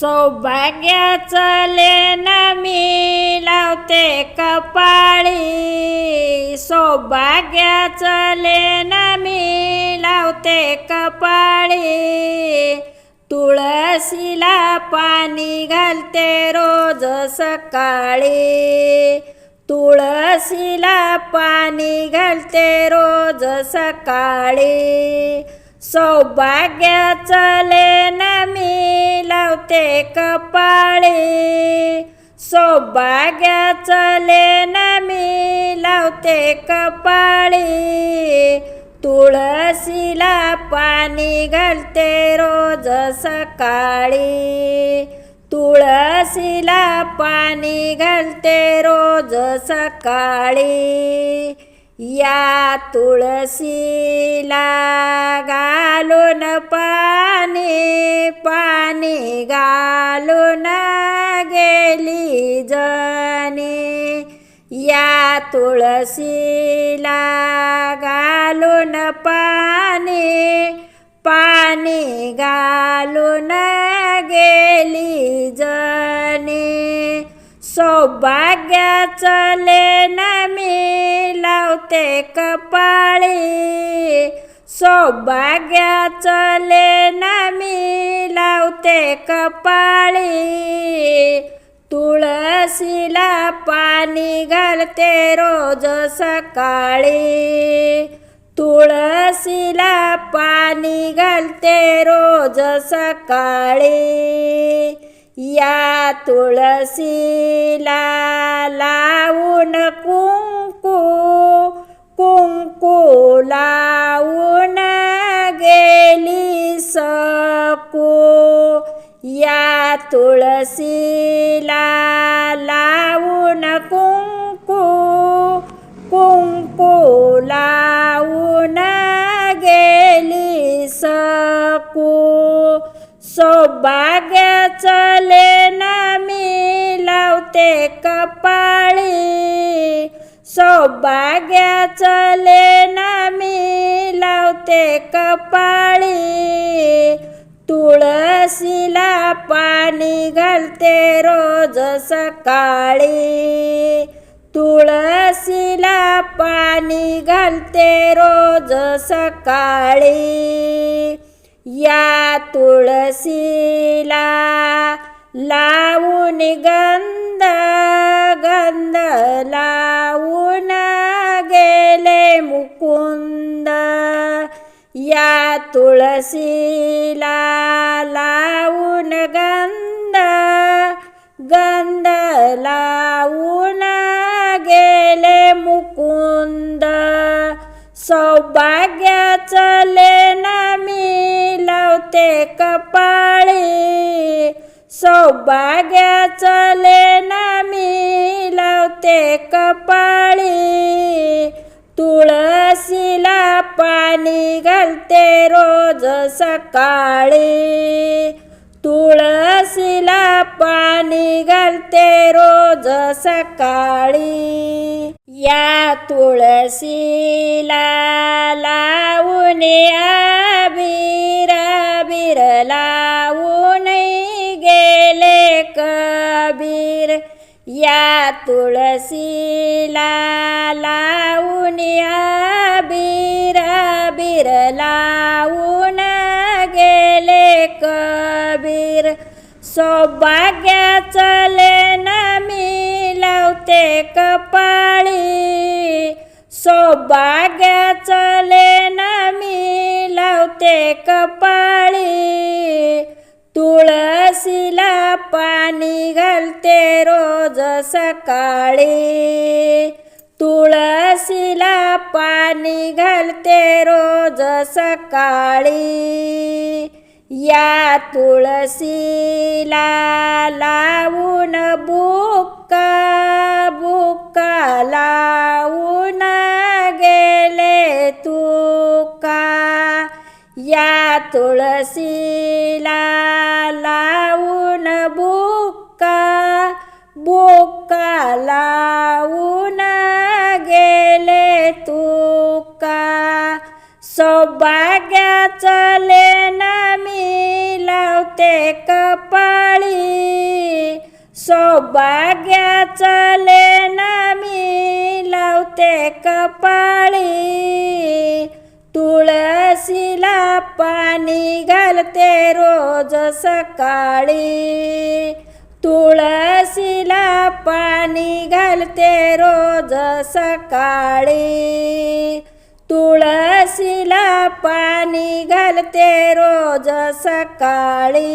सौभाग्याचं लेन मी लावते कपाळी. सौभाग्याचं लेन मी लावते कपाळी. तुळशीला पाणी घालते रोज सकाळी. तुळशीला पाणी घालते रोज सकाळी. सौभाग्याचले लेन मी लावते कपाळी. सौभाग्याचले लेन मी लावते कपाळी. तुळशीला पाणी घालते रोज सकाळी. तुळशीला पाणी घालते रोज सकाळी. या तुळशीला घालून पाणी पाणी घालून गेली जनी या तुळसीला घालून पाणी पाणी घालून गेली जणी. सौभाग्याचं लेन मी लावते कपाळी. सौभाग्याचं लेन मी लावते कपाळी. तुळशीला पाणी घालते रोज सकाळी. तुळशीला पाणी घालते रोज सकाळी. या तुळशीला लावून कुंकू कुंकू लावून गेली सकू. या तुळशीला लावून कुंकू कुंकू सौभाग्याचं लेना मी लावते कपाळी. सौभाग्याचं लेना मी लावते कपाळी. तुळशीला पाणी घालते रोज सकाळी. तुळशीला पाणी घालते रोज सकाळी. या तुळशीला लावून गंध गंध लावून गेले मुकुंद. या तुळशीला लावून गंध गंध लावून गेले मुकुंद. सौभाग्याचं लेन मी लावते कपाळी. सौभाग्याचं लेन मी लावते कपाळी. तुळशीला पाणी घालते रोज सकाळी. तुळसीला पाणी घालते रोज सकाळी. या तुळसीला लावून आबीर बीर लावून गेले कबीर. या तुळसीला लावून आबीर बीर लावून गेले सौभाग्याचं लेन मी लावते कपाळी. सौभाग्याचं लेन मी लावते कपाळी. तुळशीला पाणी घालते रोज सकाळी. तुळशीला पाणी घालते रोज सकाळी. या तुळशीला लावून बुक्का बुक्का लावून गेले तुका. या तुळसी सौभाग्याचं लेन मी लावते कपाळी. सौभाग्याचं लेणं मी लावते कपाळी. तुळशीला पाणी घालते रोज सकाळी. तुळशीला पाणी घालते रोज सकाळी. तुळशीला पाणी घालते रोज सकाळी.